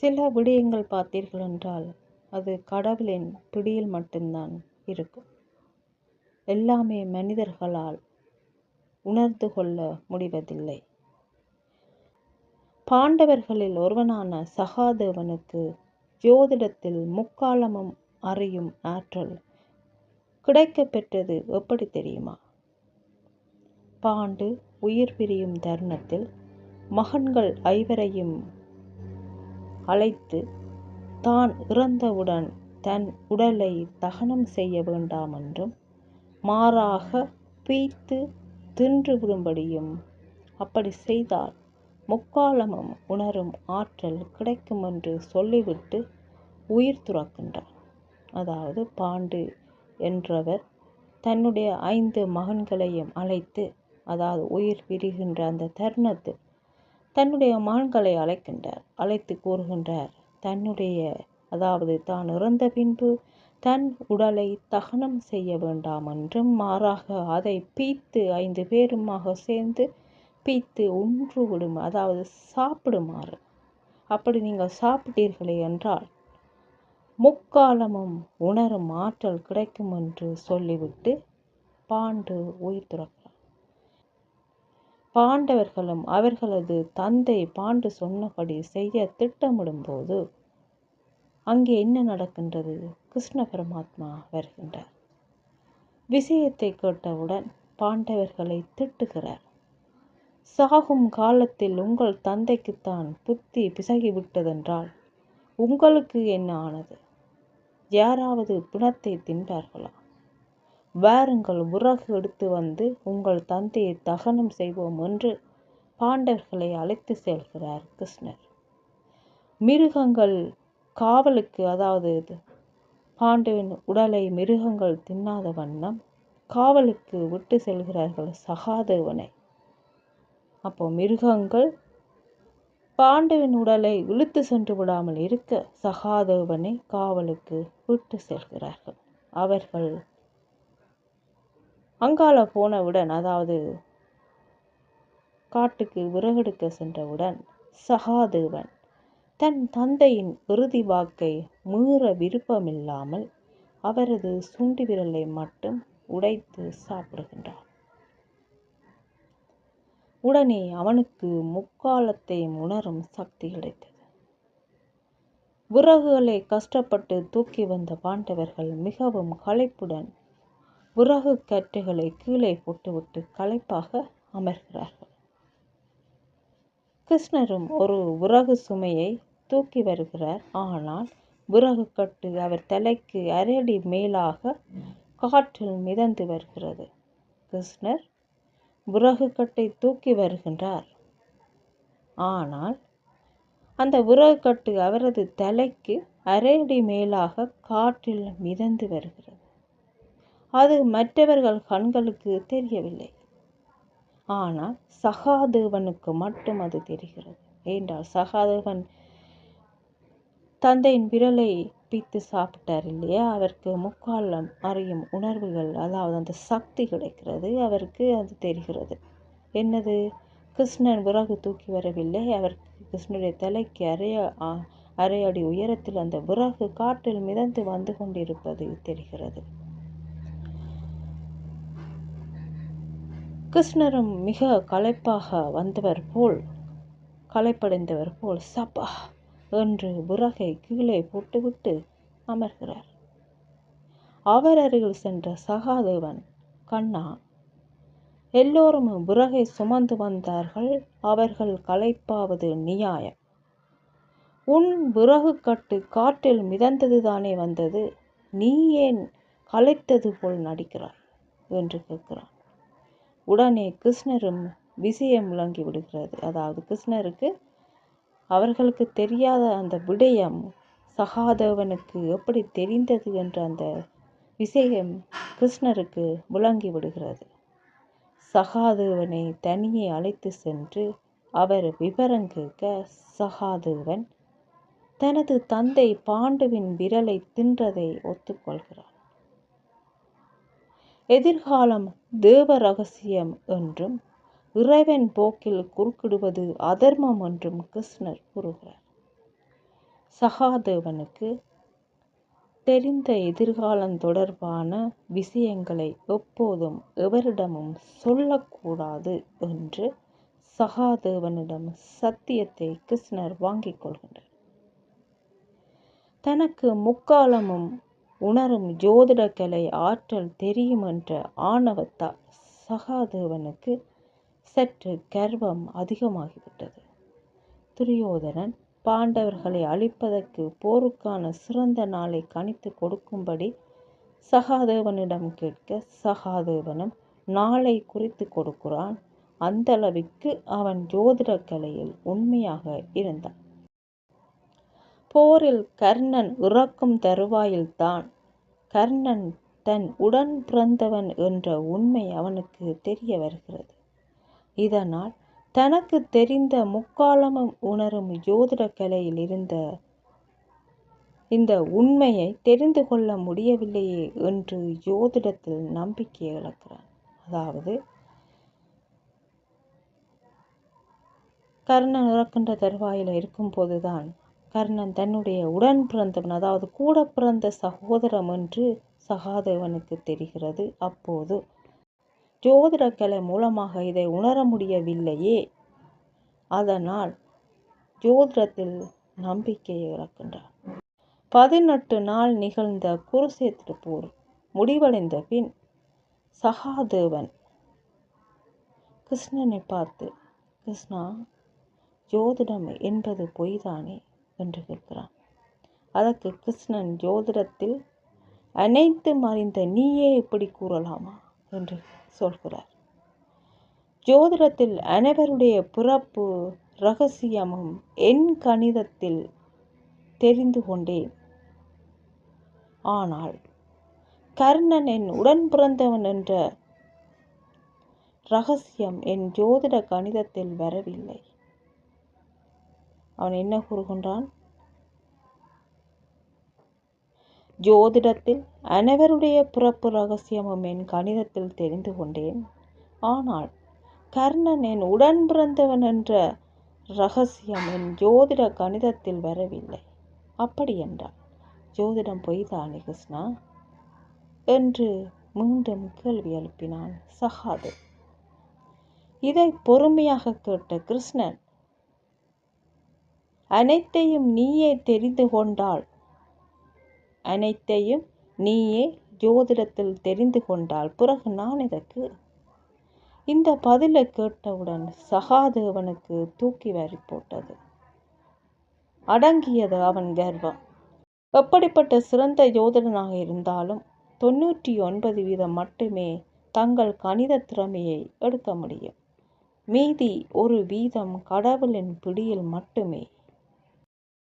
சில விடயங்கள் பார்த்தீர்கள் என்றால் அது கடவுளின் பிடியில் மட்டும்தான் இருக்கும். எல்லாமே மனிதர்களால் உணர்ந்து கொள்ள முடிவதில்லை. பாண்டவர்களில் ஒருவனான சகாதேவனுக்கு ஜோதிடத்தில் முக்காலமும் அறியும் ஆற்றல் கிடைக்க பெற்றது எப்படி தெரியுமா? பாண்டு உயிர் பிரியும் தருணத்தில் மகன்கள் ஐவரையும் அழைத்து தான் இறந்தவுடன் தன் உடலை தகனம் செய்ய வேண்டாம் என்றும் மாறாக பீய்த்து தின்று விடும்படியும் அப்படி செய்தால் முக்காலமும் உணரும் ஆற்றல் கிடைக்கும் என்று சொல்லிவிட்டு உயிர் துறக்கின்றார். அதாவது பாண்டு என்றவர் தன்னுடைய ஐந்து மகன்களையும் அழைத்து அதாவது உயிர் பிரிகின்ற அந்த தருணத்தில் தன்னுடைய மகன்களை அழைக்கின்றார். அழைத்து கூறுகின்றார் தன்னுடைய அதாவது தான் இறந்த பின்பு தன் உடலை தகனம் செய்ய வேண்டாம் என்றும் மாறாக அதை பீத்து ஐந்து பேருமாக சேர்ந்து பீத்து ஒன்று விடும் அதாவது சாப்பிடுமாறு. அப்படி நீங்கள் சாப்பிட்டீர்களே என்றால் முக்காலமும் உணரும் ஆற்றல் கிடைக்கும் என்று சொல்லிவிட்டு பாண்டு உயிர் துறக்கும் பாண்டவர்களும் அவர்களது தந்தை பாண்டு சொன்னபடி செய்ய திட்டமிடும்போது அங்கே என்ன நடக்கின்றது? கிருஷ்ண பரமாத்மா வருகின்றார். விஷயத்தை கேட்டவுடன் பாண்டவர்களை திட்டுகிறார். சாகும் காலத்தில் உங்கள் தந்தைக்குத்தான் புத்தி பிசகிவிட்டதென்றால் உங்களுக்கு என்ன ஆனது? யாராவது பிணத்தை தின்பார்களா? வாருங்கள் உறகு எடுத்து வந்து உங்கள் தந்தையை தகனம் செய்வோம் என்று பாண்டவர்களை அழைத்து செல்கிறார் கிருஷ்ணர். மிருகங்கள் காவலுக்கு அதாவது பாண்டவின் உடலை மிருகங்கள் தின்னாத வண்ணம் காவலுக்கு விட்டு செல்கிறார்கள் சகாதேவனை. அப்போ மிருகங்கள் பாண்டவின் உடலை இழுத்து சென்று விடாமல் இருக்க சகாதேவனை காவலுக்கு விட்டு செல்கிறார்கள். அவர்கள் அங்கால போனவுடன் அதாவது காட்டுக்கு விறகெடுக்க சென்றவுடன் சகாதேவன் தன் தந்தையின் இறுதி வாக்கை மீற விருப்பமில்லாமல் அவரது சுண்டி விரலை மட்டும் உடைத்து சாப்பிடுகின்றான். உடனே அவனுக்கு முக்காலத்தை உணரும் சக்தி கிடைத்தது. விறகுகளை கஷ்டப்பட்டு தூக்கி வந்த பாண்டவர்கள் மிகவும் களைப்புடன் விறகு கட்டுகளை கீழே போட்டுவிட்டு களைப்பாக அமர்கிறார்கள். கிருஷ்ணரும் ஒரு விறகு சுமையை தூக்கி வருகிறார். ஆனால் விறகு கட்டு அவர் தலைக்கு அரையடி மேலாக காற்றில் மிதந்து வருகிறது. கிருஷ்ணர் விறகு கட்டை தூக்கி வருகின்றார். ஆனால் அந்த விறகு கட்டு அவரது தலைக்கு அரையடி மேலாக காற்றில் மிதந்து வருகிறது. அது மற்றவர்கள் கண்களுக்கு தெரியவில்லை. ஆனால் சகாதேவனுக்கு மட்டும் அது தெரிகிறது. ஏன்றால் சகாதேவன் தந்தையின் விரலை பித்து சாப்பிட்டார் இல்லையா? அவருக்கு முக்காலம் அறியும் உணர்வுகள் அதாவது அந்த சக்தி கிடைக்கிறது. அவருக்கு அது தெரிகிறது. என்னது? கிருஷ்ணன் விறகு தூக்கி வரவில்லை. அவருக்கு கிருஷ்ணனுடைய தலைக்கு அரைய அரை அடி உயரத்தில் அந்த விறகு காற்றில் மிதந்து வந்து கொண்டிருப்பது தெரிகிறது. கிருஷ்ணரும் மிக களைப்பாக வந்தவர் போல் களைப்படைந்தவர் போல் சபா என்று விறகை கீழே போட்டுவிட்டு அமர்கிறார். அவர் அருகில் சென்ற சகாதேவன் கண்ணா எல்லோரும் விறகை சுமந்து வந்தார்கள் அவர்கள் களைப்பாவது நியாயம். உன் விறகு கட்டு காற்றில் மிதந்தது தானே வந்தது நீ ஏன் களைத்தது போல் நடிக்கிறாய்? என்று கேட்கிறான். உடனே கிருஷ்ணரும் விஷயம் விளங்கி விடுகிறது. அதாவது கிருஷ்ணருக்கு அவர்களுக்கு தெரியாத அந்த விடயம் சகாதேவனுக்கு எப்படி தெரிந்தது என்ற அந்த விஷயம் கிருஷ்ணருக்கு விளங்கி விடுகிறது. சகாதேவனை தனியே அழைத்து சென்று அவர் விவரம் கேட்க சகாதேவன் தனது தந்தை பாண்டுவின் விரலை தின்றதை ஒத்துக்கொள்கிறார். எதிர்காலம் தேவ ரகசியம் என்றும் இறைவன் போக்கில் குறுக்கிடுவது அதர்மம் என்றும் கிருஷ்ணர் கூறுகிறார். சகாதேவனுக்கு தெரிந்த எதிர்காலம் தொடர்பான விஷயங்களை எப்போதும் எவரிடமும் சொல்லக்கூடாது என்று சகாதேவனிடம் சத்தியத்தை கிருஷ்ணர் வாங்கிக் கொள்கின்றார். தனக்கு முக்காலமும் உணரும் ஜோதிட கலை ஆற்றல் தெரியும் என்ற ஆணவத்தால் சகாதேவனுக்கு சற்று கர்வம் அதிகமாகிவிட்டது. துரியோதனன் பாண்டவர்களை அழிப்பதற்கு போருக்கான சிறந்த நாளை கணித்து கொடுக்கும்படி சகாதேவனிடம் கேட்க சகாதேவனும் நாளை குறித்து கொடுக்கிறான். அந்த அளவிற்கு அவன் ஜோதிட கலையில் உண்மையாக இருந்தான். போரில் கர்ணன் இறக்கும் தருவாயில்தான். கர்ணன் தன் உடன் பிறந்தவன் என்ற உண்மை அவனுக்கு தெரிய வருகிறது. இதனால் தனக்கு தெரிந்த முக்காலமும் உணரும் ஜோதிட கலையில் இருந்த இந்த உண்மையை தெரிந்து கொள்ள முடியவில்லையே என்று ஜோதிடத்தில் நம்பிக்கை இழக்கிறான். அதாவது கர்ணன் இறக்கின்ற தருவாயில் இருக்கும்போதுதான் கர்ணன் தன்னுடைய உடன் பிறந்தவன் அதாவது கூட பிறந்த சகோதரம் என்று சகாதேவனுக்கு தெரிகிறது. அப்போது ஜோதிடக்கலை மூலமாக இதை உணர முடியவில்லையே. அதனால் ஜோதிடத்தில் நம்பிக்கையை இழக்கின்றார் பதினெட்டு நாள் நிகழ்ந்த குருசேத்திர போர் முடிவடைந்த பின் சகாதேவன் கிருஷ்ணனை பார்த்து கிருஷ்ணா ஜோதிடம் என்பது பொய்தானே? என்று கேட்கிறான். அதற்கு கிருஷ்ணன் ஜோதிடத்தில் அனைத்து அறிந்த நீயே இப்படி கூறலாமா? என்று சொல்கிறார். ஜோதிடத்தில் அனைவருடைய பிறப்பு ரகசியமும் என் கணிதத்தில் தெரிந்து கொண்டேன் ஆனால் கர்ணன் என் உடன் பிறந்தவன் என்ற ரகசியம் என் ஜோதிட கணிதத்தில் வரவில்லை. அவன் என்ன கூறுகின்றான்? ஜோதிடத்தில் அனைவருடைய பிறப்பு ரகசியமும் என் கணிதத்தில் தெரிந்து கொண்டேன். ஆனால் கர்ணன் என் உடன் பிறந்தவன் என்ற ரகசியம் என் ஜோதிட கணிதத்தில் வரவில்லை. அப்படி என்றால் ஜோதிடம் பொய்தானே கிருஷ்ணா? என்று மீண்டும் கேள்வி எழுப்பினான் சகாது இதை பொறுமையாக கேட்ட கிருஷ்ணன் அனைத்தையும் நீயே தெரிந்து கொண்டால் அனைத்தையும் நீயே ஜோதிடத்தில் தெரிந்து கொண்டால் பிறகு நான் இதற்கு இந்த பதிலை கேட்டவுடன் சகாதேவனுக்கு தூக்கி வாரி போட்டது. அடங்கியது அவன் கர்வம். எப்படிப்பட்ட சிறந்த யோதனாக இருந்தாலும் தொண்ணூற்றி ஒன்பது வீதம் மட்டுமே தங்கள் கணித திறமையை எடுக்க முடியும். மீதி ஒரு வீதம் கடவுளின் பிடியில் மட்டுமே